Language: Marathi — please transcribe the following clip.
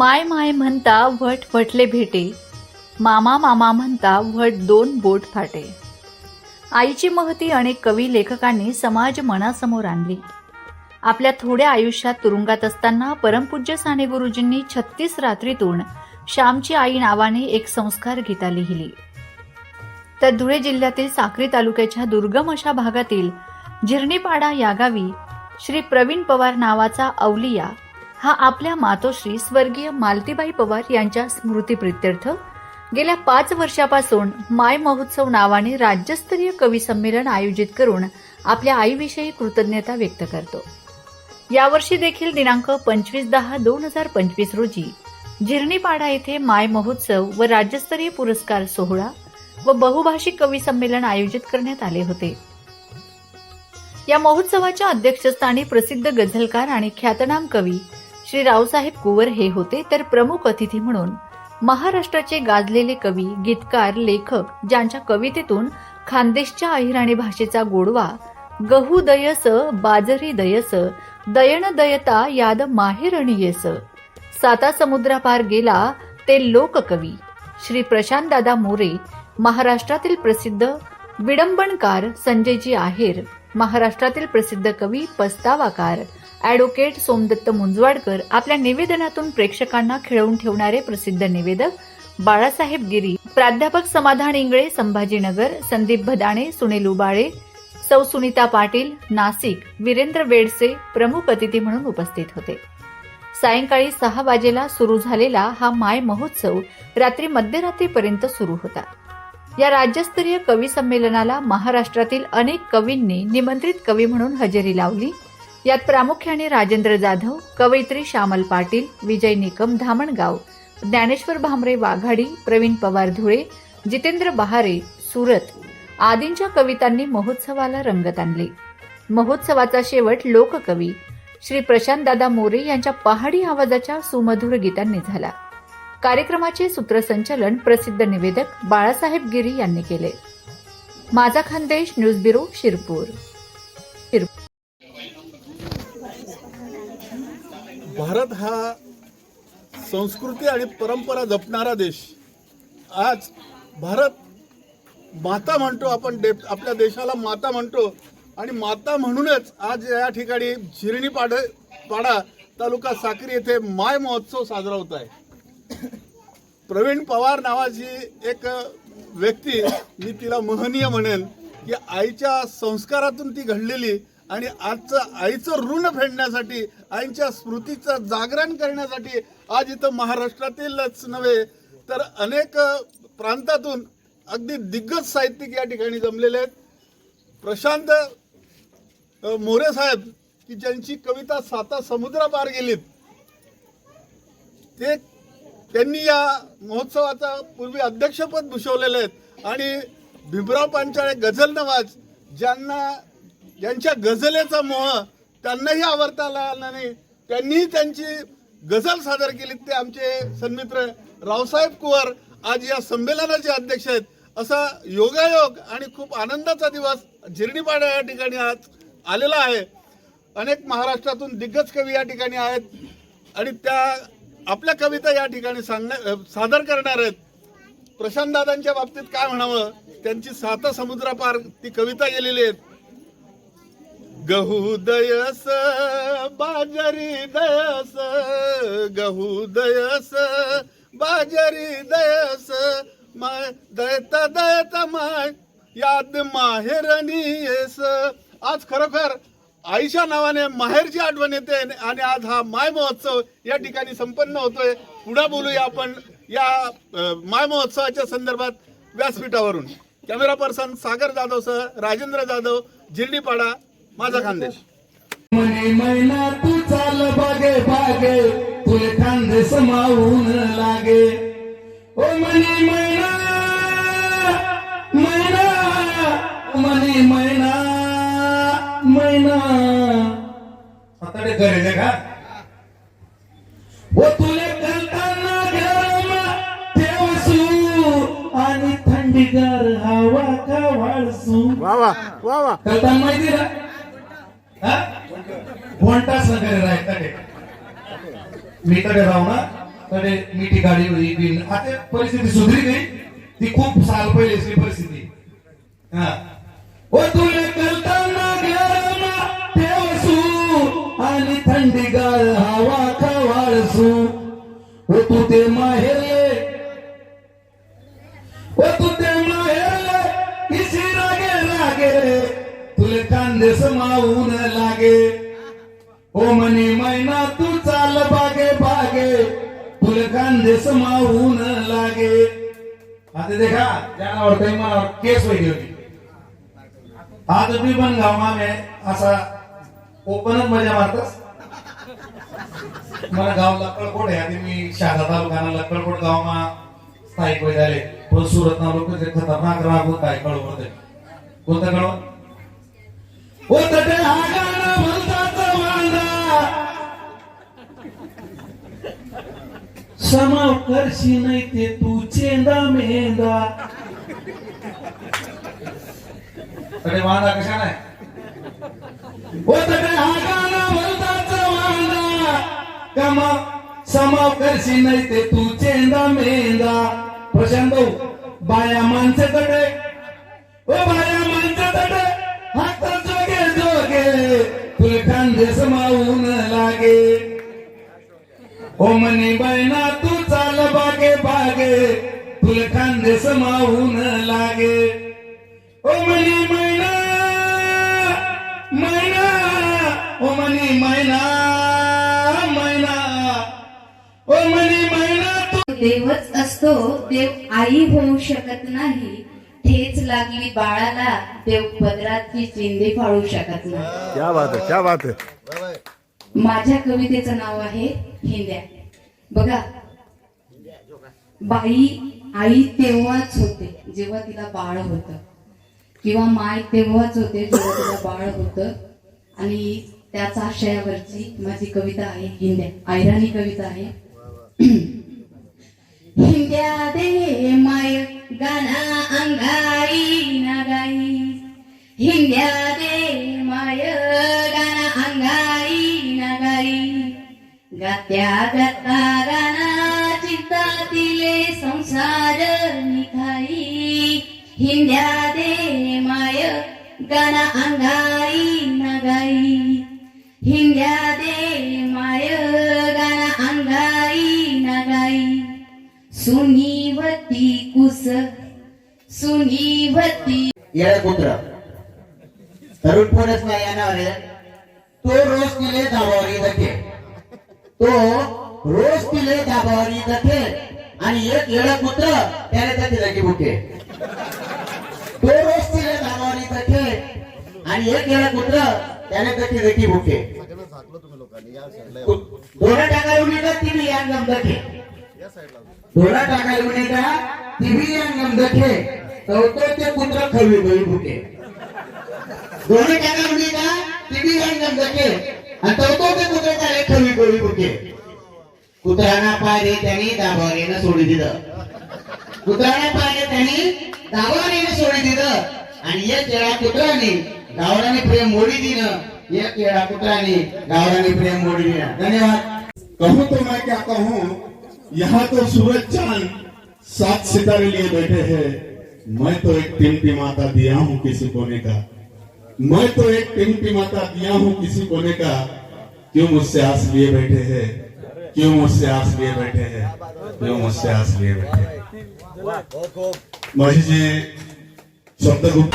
माय माय म्हणता वट वटले भेटे. मामा मामा म्हणता वट दोन बोट फाटे. आईची महती अनेक कवी लेखकांनी समाज मनासमोर आणली. आपल्या थोड्या आयुष्यात तुरुंगात असताना परमपूज्य साने गुरुजींनी छत्तीस रात्रीतून श्यामची आई नावाने एक संस्कार गीता लिहिली. तर धुळे जिल्ह्यातील साक्री तालुक्याच्या दुर्गम अशा भागातील जिरणीपाडा या गावी श्री प्रवीण पवार नावाचा अवलिया हा आपल्या मातोश्री स्वर्गीय मालतीबाई पवार यांच्या स्मृतीप्रित्यर्थ. गेल्या पाच वर्षापासून माय महोत्सव नावाने राज्यस्तरीय कवी संमेलन आयोजित करून आपल्या आईविषयी कृतज्ञता व्यक्त करतो. यावर्षी देखील दिनांक पंचवीस दहा दोन हजार पंचवीस रोजी झिरणीपाडा येथे माय महोत्सव व राज्यस्तरीय पुरस्कार सोहळा व बहुभाषिक कवी संमेलन आयोजित करण्यात आले होते. या महोत्सवाच्या अध्यक्षस्थानी प्रसिद्ध गझलकार आणि ख्यातनाम कवी श्री रावसाहेब कुवर हे होते तर प्रमुख अतिथी म्हणून. महाराष्ट्राचे गाजलेले कवी गीतकार लेखक ज्यांच्या कवितेतून खानदेशच्या अहिराणी भाषेचा गोडवा गहू दयस बाजरी दयस दयन दयता याद माहेरणी येस. साता समुद्रापार गेला ते लोककवी. श्री प्रशांतदादा मोरे महाराष्ट्रातील प्रसिद्ध विडंबणकार संजयजी आहेर महाराष्ट्रातील प्रसिद्ध कवी पस्तावाकार. ॲडव्होकेट सोमदत्त मुंजवाडकर आपल्या निवेदनातून प्रेक्षकांना खिळवून ठेवणारे प्रसिद्ध निवेदक बाळासाहेब गिरी प्राध्यापक समाधान इंगळे संभाजीनगर संदीप भदाणे सुनील उबाळे सौ सुनीता पाटील नाशिक वीरेंद्र वेडसे प्रमुख अतिथी म्हणून उपस्थित होते. सायंकाळी सहा वाजेला सुरू झालेला हा माय महोत्सव रात्री मध्यरात्रीपर्यंत सुरू होता. या राज्यस्तरीय कवी संमेलनाला महाराष्ट्रातील अनेक कवींनी निमंत्रित कवी म्हणून हजेरी लावली. यात प्रामुख्याने राजेंद्र जाधव कवयित्री श्यामल पाटील विजय निकम धामणगाव ज्ञानेश्वर भामरे वाघाडी प्रवीण पवार धुळे जितेंद्र बहारे सुरत आदींच्या कवितांनी महोत्सवाला रंगत आणली. महोत्सवाचा शेवट लोककवी श्री प्रशांतदादा मोरे यांच्या पहाडी आवाजाच्या सुमधुर गीतांनी झाला. कार्यक्रमाचे सूत्रसंचालन प्रसिद्ध निवेदक बाळासाहेब गिरी यांनी केले. माझा खानदेश न्यूज ब्युरो शिरपूर. भारत हा संस्कृती आणि परंपरा जपणारा देश. आज भारत माता म्हणतो आपण दे आपल्या देशाला माता म्हणतो. आणि माता म्हणूनच आज या ठिकाणी झिरणी पाड पाडा तालुका साक्री येथे माय महोत्सव साजरा होत आहे. प्रवीण पवार नावाची एक व्यक्ती मी तिला महनीय म्हणेन की आईच्या संस्कारातून ती घडलेली आणि आजचं आईचं ऋण फेडण्यासाठी आईच्या स्मृतीचं जागरण करण्यासाठी आज इथं महाराष्ट्रातीलच नव्हे तर अनेक प्रांतातून अगदी दिग्गज साहित्यिक या ठिकाणी जमलेले आहेत. प्रशांत मोरे साहेब की ज्यांची कविता साता समुद्रापार गेलीत ते त्यांनी या महोत्सवाचा पूर्वी अध्यक्षपद भूषवलेले आहेत. आणि भीमराव पांचाळे गझल नवाज ज्यांना ज्यांच्या गझलेचा मोह त्यांनाही आवडता आला नाही. त्यांनीही त्यांची गझल सादर केली. ते आमचे सन्मित्र रावसाहेब कुवर आज या संमेलनाचे अध्यक्ष आहेत. असा योगायोग आणि खूप आनंदाचा दिवस झिरणीपाडा या ठिकाणी आज आलेला आहे. अनेक महाराष्ट्रातून दिग्गज कवी या ठिकाणी आहेत आणि त्या आपल्या कविता या ठिकाणी सांगण्या सादर करणार आहेत. प्रशांत दादांच्या बाबतीत काय म्हणावं? त्यांची साता समुद्रापार ती कविता गेलेली आहेत. गहू दयस बाजरी दयस गहू दयस बाजरी दयस माय दयता दयता माय याद माहेरणी येस आज खरोखर आईच्या नावाने माहेरची आठवण येते आणि आज हा माय महोत्सव या ठिकाणी संपन्न होतोय. पुढे बोलूया आपण या माय महोत्सवाच्या संदर्भात व्यासपीठावरून. कॅमेरा पर्सन सागर जाधव सह राजेंद्र जाधव जिर्डीपाडा माझा खानदेश. म्हणे मैना तू चाल बागे बागे तुले खांदे समावून लागे. ओ म्हणे मैना मैना म्हणे मैना मैना. आता घरी का? ओ तुले घालताना गरम ठेवसू आणि थंडीगार हवा का वाळसू वा वा वा वा. माहिती ना हा? घोंटा सगळे तडे. मी तडे राहू ना कडे मिठी गाडी होई बिन. आता परिस्थिती सुधरी नाही ती खूप साल पहिले असली परिस्थिती. हा. ओ तुले करताना घ्याना ठेवसू आणि थंडीगार हवा खवाळसू ओ तू ते माहेरले. ओ तू ते माहेरले किसी रागे रागे तुले कांदे समावून लागे. हो ओ मनी मैना तू चाल बागे बागे. तुले कांदे समावून लागे. आता देखा जनावर काही मला केस वहिली होती. आज मी पण गावमा मे असा ओपनच मजा मारतस. मला गाव लक्कडकोट आहे आणि मी शाखा तालुक्यानं लक्कडकोट गावमा स्थायिक होय झाले. पण सुरत ना लोक ते खतरनाक राग होत आहे कळव कोणतं कळव ओ तटे हा गाणं भलताच वांदा समाव करशी नाही ते तू चेंदा मेंदा तटे वांदा कशा नाही? हा वांदा. करशी नाही ते तू चेंदा मेंदा प्रशांत भाऊ बाया माणसाकडे. ओ बाया. ओ मनी बायना तू चाल बागे बागे. तुला कांदे समावून लागे. ओ मनी मैना मैना ओ मनी मैना मैना ओ मनी मैना तू देवच असतो देव आई होऊ शकत नाही. ठेच लागली बाळाला देव पदराची चिंदी फाळू शकत नाही. क्या बात है क्या बात है. माझ्या कवितेचं नाव आहे हिंद्या बघा बाई आई तेव्हाच होते जेव्हा तिला बाळ होत. किंवा माय तेव्हाच होते जेव्हा तिला बाळ होत. आणि त्याच आशयावरची माझी कविता आहे हिंद्या आयराणी कविता आहे. हिंद्या दे माय गाना अंगाई नागाई. हिंद्या दे माय गाना अंगाई. गात्या गाता गाना चित्तातिले संसार निखाई हिंद्या दे माय गाना अंगाई नागाई. हिंद्या दे माय गाना अंगाई नागाई. सुनीवती कुस सुनीवती येळ कुत्र? तरुण पोरच नाही येणार तो रोज तिले दाबावरी जाते तो रोज तिले दाबावरी जाते आणि एक येळ कुत्र त्याने त्याची जागी बुके तो रोज तिले दाबावरी जाते आणि एक येळ कुत्र त्याने त्या जागी बुके दोन टाकायला उडी का तिने या गमदखे दोन टाकायला उडी ती बी या गमदखे दखे ते कुत्र खवी गई बुके दोन्ही टाका म्हणजे का तिने या गमदखे आणि तो ते कुत्रे चालले खवी गोळी कुठे कुत्र्यांना पाहिले त्यांनी दाबावरीनं सोडी दिलं. कुत्र्यांना पाहिले त्यांनी दाबावरीनं सोडी दिलं. आणि एक केळा कुत्राने गावराने प्रेम मोडी दिलं. एक केळा कुत्राने गावराने प्रेम मोडी दिलं. धन्यवाद. कहूँ तो मैं क्या कहूँ यहाँ तो सूरज चांद सात सितारे लिए बैठे हैं। मैं तो एक टिमटिमाता दिया हूँ किसी कोने का। मैं तो एक टिमटिमाता दिया हूँ किसी कोने का क्यों मुझसे आस लिए बैठे हैं? क्यों मुझसे आस लिए बैठे हैं? क्यों मुझसे आस लिए बैठे हैं? महेश जी शब्दगुप्त